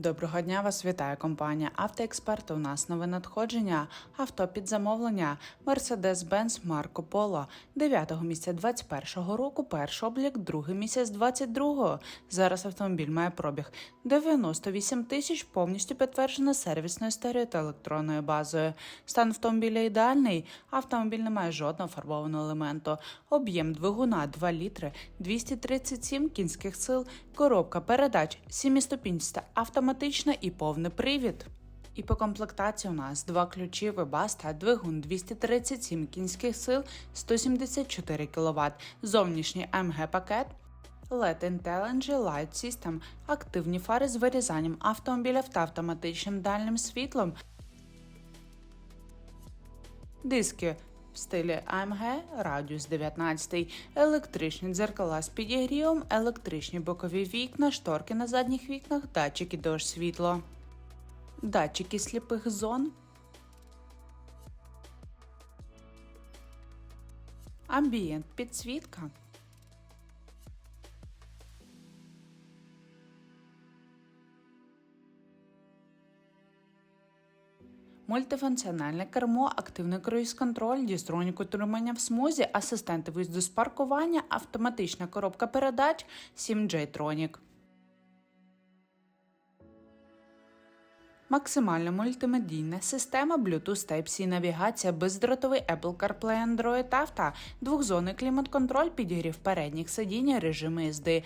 Доброго дня вас вітає компанія Автоексперт. У нас нове надходження. Авто під замовлення Mercedes-Benz Marco Polo 9 місяця 21 року. Перший облік, другий місяць 22. Зараз автомобіль має пробіг 98 тисяч, повністю підтверджено сервісною історією та електронною базою. Стан автомобіля ідеальний. Автомобіль не має жодного фарбованого елементу. Об'єм двигуна 2 літри, 237 кінських сил, коробка передач, 7-ступінчаста автоматична і повний привід. І по комплектації у нас два ключі Webaста, двигун 237 кінських сил, 174 кВт, зовнішній АМГ-пакет, LED Intelligent Light System, активні фари з вирізанням автомобілів та автоматичним дальним світлом, диски стилі AMG, радіус 19, електричні дзеркала з підігрівом, електричні бокові вікна, шторки на задніх вікнах, датчики дощ світло, датчики сліпих зон, амбієнт підсвітка. Мультифункціональне кермо, активний круїз-контроль, дістронік утримання в смузі, асистенти виїзду з паркування, автоматична коробка передач, 7J Tronic. Максимальна мультимедійна система Bluetooth Type-C навігація, бездротовий Apple CarPlay Android Auto, двохзонний клімат-контроль, підігрів передніх сидінь, режими їзди.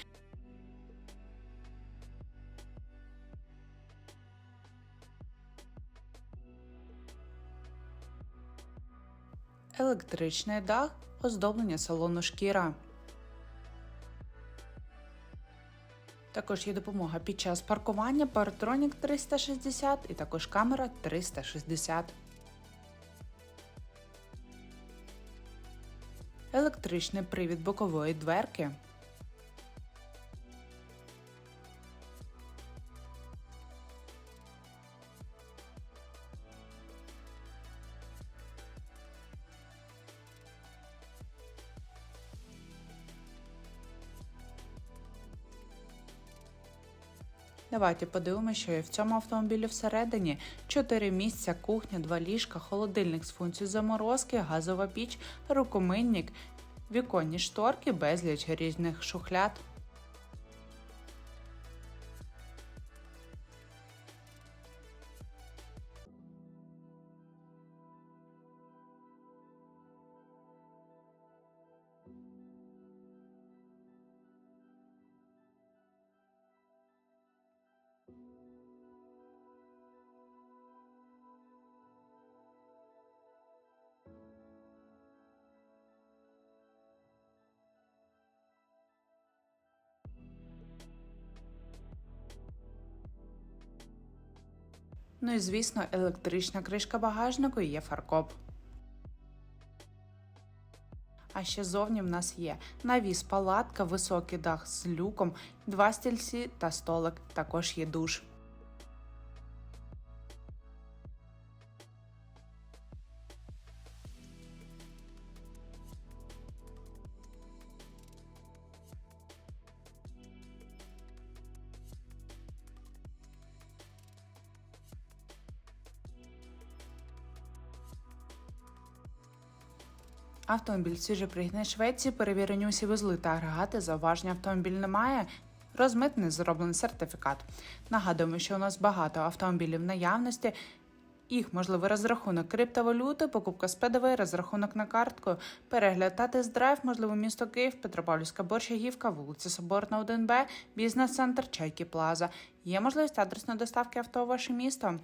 Електричний дах, оздоблення салону шкіра. Також є допомога під час паркування Partronic 360 і також камера 360. Електричний привід бокової дверки. Давайте подивимося, що є в цьому автомобілі всередині. 4 місця, кухня, 2 ліжка, холодильник з функцією заморозки, газова піч, рукомийнік, віконні шторки, безліч різних шухляд. Ну і звісно, електрична кришка багажнику і є фаркоп. А ще зовні в нас є навіс, палатка, високий дах з люком, два стільці та столик. Також є душ. Автомобіль свіже пригнаний Швеції, перевірені усі вузли та агрегати, зауваження автомобіль немає. Розмитний зроблений сертифікат. Нагадуємо, що у нас багато автомобілів наявності. Їх можливий розрахунок криптовалюти, покупка з ПДВ, розрахунок на картку, перегляд та тест-драйв, можливо, місто Київ, Петропавлівська Борщагівка, вулиця Соборна, 1Б, бізнес-центр Чайки Плаза. Є можливість адресної доставки авто в ваше місто.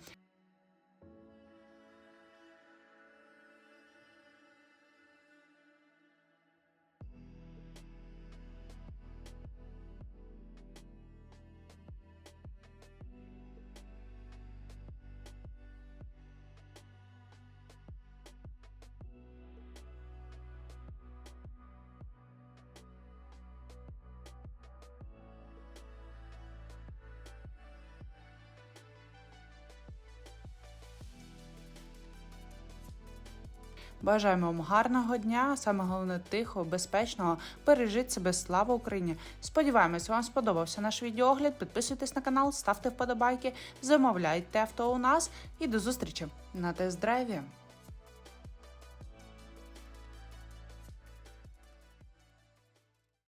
Бажаємо вам гарного дня, саме головне тихого, безпечного. Бережіть себе, слава Україні! Сподіваємось, вам сподобався наш відеогляд. Підписуйтесь на канал, ставте вподобайки, замовляйте авто у нас і до зустрічі на тест-драйві.